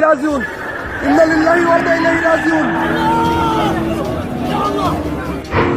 راجعون. إنا لله وإنا إليه راجعون.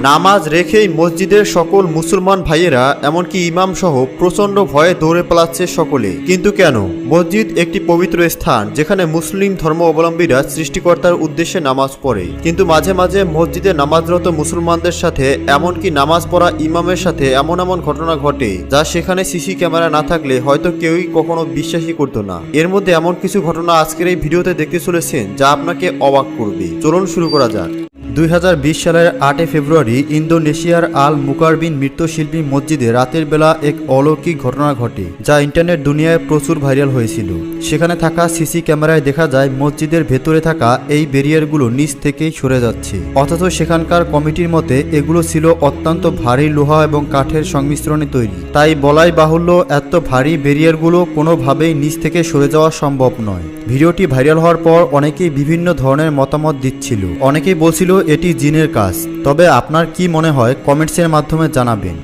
নামাজ রেখেই মসজিদের সকল মুসলমান ভাইয়েরা, এমনকি ইমাম সহ প্রচণ্ড ভয়ে দৌড়ে পালাচ্ছে সকলে। কিন্তু কেন? মসজিদ একটি পবিত্র স্থান, যেখানে মুসলিম ধর্ম অবলম্বীরা সৃষ্টিকর্তার উদ্দেশ্যে নামাজ পড়ে। কিন্তু মাঝে মাঝে মসজিদে নামাজরত মুসলমানদের সাথে, এমনকি নামাজ পড়া ইমামের সাথে এমন এমন ঘটনা ঘটে, যা সেখানে সিসি ক্যামেরা না থাকলে হয়তো কেউই কখনো বিশ্বাসই করতো না। এর মধ্যে এমন কিছু ঘটনা আজকের এই ভিডিওতে দেখতে চলেছেন, যা আপনাকে অবাক করবে। চলুন শুরু করা যাক। দুই হাজার বিশ সালের আটই ফেব্রুয়ারি ইন্দোনেশিয়ার আল মুকারবিন মৃত্যুশিল্পী মসজিদে রাতের বেলা এক অলৌকিক ঘটনা ঘটে, যা ইন্টারনেট দুনিয়ায় প্রচুর ভাইরাল হয়েছিল। সেখানে থাকা সিসি ক্যামেরায় দেখা যায়, মসজিদের ভেতরে থাকা এই ব্যারিয়ারগুলো নিচ থেকেই সরে যাচ্ছে। অথচ সেখানকার কমিটির মতে, এগুলো ছিল অত্যন্ত ভারী লোহা এবং কাঠের সংমিশ্রণে তৈরি। তাই বলাই বাহুল্য, এত ভারী ব্যারিয়ারগুলো কোনোভাবেই নিচ থেকে সরে যাওয়া সম্ভব নয়। ভিডিওটি ভাইরাল হওয়ার পর অনেকেই বিভিন্ন ধরনের মতামত দিচ্ছিল। অনেকেই বলছিল এটি জিনের কাজ। তবে আপনার কি মনে হয় কমেন্টসের মাধ্যমে জানাবেন।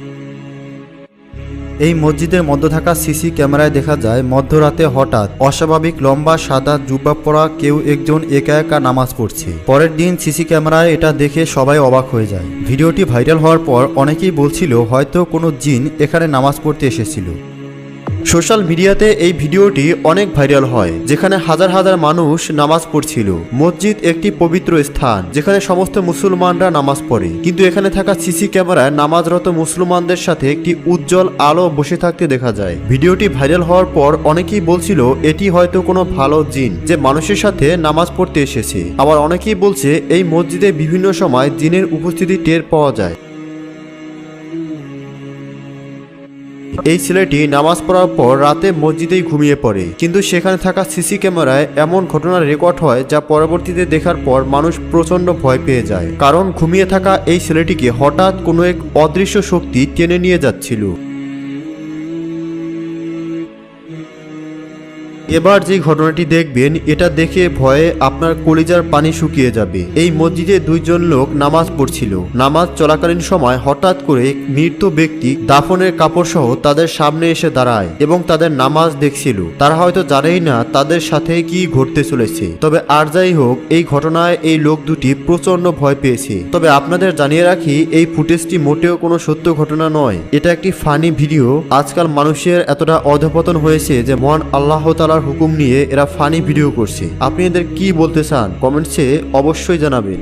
এই মসজিদের মধ্যে থাকা সিসি ক্যামেরায় দেখা যায়, মধ্যরাতে হঠাৎ অস্বাভাবিক লম্বা সাদা জুব্বা পরা কেউ একজন একা একা নামাজ পড়ছে। পরের দিন সিসি ক্যামেরায় এটা দেখে সবাই অবাক হয়ে যায়। ভিডিওটি ভাইরাল হওয়ার পর অনেকেই বলছিল, হয়তো কোনো জিন এখানে নামাজ পড়তে এসেছিল। সোশ্যাল মিডিয়াতে এই ভিডিওটি অনেক ভাইরাল হয়, যেখানে হাজার হাজার মানুষ নামাজ পড়ছিল। মসজিদ একটি পবিত্র স্থান, যেখানে সমস্ত মুসলমানরা নামাজ পড়ে। কিন্তু এখানে থাকা সিসি ক্যামেরায় নামাজরত মুসলমানদের সাথে একটি উজ্জ্বল আলো বসে থাকতে দেখা যায়। ভিডিওটি ভাইরাল হওয়ার পর অনেকেই বলছিল, এটি হয়তো কোনো ভালো জিন যে মানুষের সাথে নামাজ পড়তে এসেছে। আবার অনেকেই বলছে, এই মসজিদে বিভিন্ন সময় জিনের উপস্থিতি টের পাওয়া যায়। এই ছেলেটি নামাজ পড়ার পর রাতে মসজিদেই ঘুমিয়ে পড়ে। কিন্তু সেখানে থাকা সিসি ক্যামেরায় এমন ঘটনা রেকর্ড হয় যা পরবর্তীতে দেখার পর মানুষ প্রচণ্ড ভয় পেয়ে যায়। কারণ ঘুমিয়ে থাকা এই ছেলেটিকে হঠাৎ কোনো এক অদৃশ্য শক্তি টেনে নিয়ে যাচ্ছিল। এবার যে ঘটনাটি দেখবেন, এটা দেখে ভয়ে আপনার কলিজার পানি শুকিয়ে যাবে। এই মসজিদে দুইজন লোক নামাজ পড়ছিল। নামাজ চলাকালীন সময় হঠাৎ করে মৃত ব্যক্তি দাফনের কাপড় সহ তাদের সামনে এসে দাঁড়ায় এবং তাদের নামাজ দেখছিল। তারা হয়তো জানেই না তাদের সাথে কি ঘটতে চলেছে। তবে আর যাই হোক, এই ঘটনায় এই লোক দুটি প্রচণ্ড ভয় পেয়েছে। তবে আপনাদের জানিয়ে রাখি, এই ফুটেজটি মোটেও কোনো সত্য ঘটনা নয়। এটা একটি ফানি ভিডিও। আজকাল মানুষের এতটা অধপতন হয়েছে যে মহান আল্লাহ তালার হুকুম নিয়ে এরা ফানি ভিডিও করছে। আপনি এদের কি বলতে চান? কমেন্টসে অবশ্যই জানাবেন।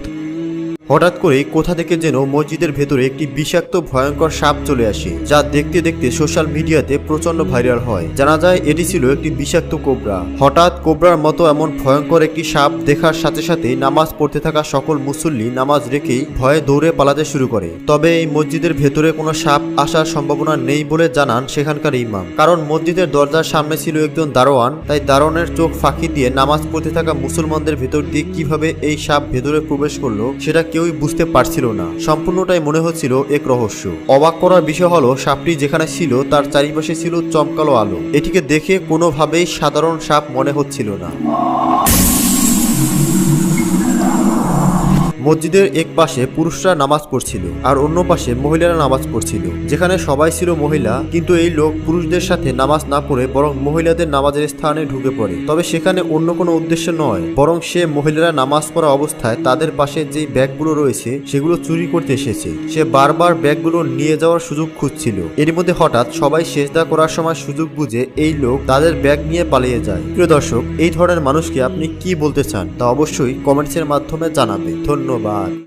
হঠাৎ করে কোথা থেকে যেন মসজিদের ভেতরে একটি বিষাক্ত, ভয়ঙ্কর সাপ চলে আসে, যা দেখতে দেখতে সোশ্যাল মিডিয়াতে প্রচণ্ড ভাইরাল হয়। জানা যায়, এটি ছিল একটি বিষাক্ত কোবরা। হঠাৎ কোবরার মতো এমন ভয়ঙ্কর একটি সাপ দেখার সাথে সাথে নামাজ পড়তে থাকা সকল মুসল্লি নামাজ রেখেই ভয়ে দৌড়ে পালাতে শুরু করে। তবে এই মসজিদের ভেতরে কোনো সাপ আসার সম্ভাবনা নেই বলে জানান সেখানকার ইমাম। কারণ মসজিদের দরজার সামনে ছিল একজন দারোয়ান, তাই দারোয়ানের চোখ ফাঁকি দিয়ে নামাজ পড়তে থাকা মুসলমানদের ভেতর দিয়ে কীভাবে এই সাপ ভেতরে প্রবেশ করল, সেটা কেউই বুঝতে পারছিল না। সম্পূর্ণটাই মনে হচ্ছিল এক রহস্য। অবাক করার বিষয় হলো, সাপটি যেখানে ছিল, তার চারিপাশে ছিল চমকালো আলো। এটিকে দেখে কোনোভাবেই সাধারণ সাপ মনে হচ্ছিল না। মসজিদের এক পাশে পুরুষরা নামাজ পড়ছিল আর অন্য পাশে মহিলারা নামাজ পড়ছিল। যেখানে সবাই ছিল মহিলা, কিন্তু এই লোক পুরুষদের সাথে নামাজ না পড়ে বরং মহিলাদের নামাজের স্থানে ঢুকে পড়ে। তবে সেখানে অন্য কোনো উদ্দেশ্য নয়, বরং সে মহিলারা নামাজ পড়া অবস্থায় তাদের পাশে যে ব্যাগগুলো রয়েছে, সেগুলো চুরি করতে এসেছে। সে বারবার ব্যাগগুলো নিয়ে যাওয়ার সুযোগ খুঁজছিল। এর মধ্যে হঠাৎ সবাই সেজদা করার সময় সুযোগ বুঝে এই লোক তাদের ব্যাগ নিয়ে পালিয়ে যায়। প্রিয় দর্শক, এই ধরনের মানুষকে আপনি কি বলতে চান তা অবশ্যই কমেন্টসের মাধ্যমে জানাবে ধন্যবাদ।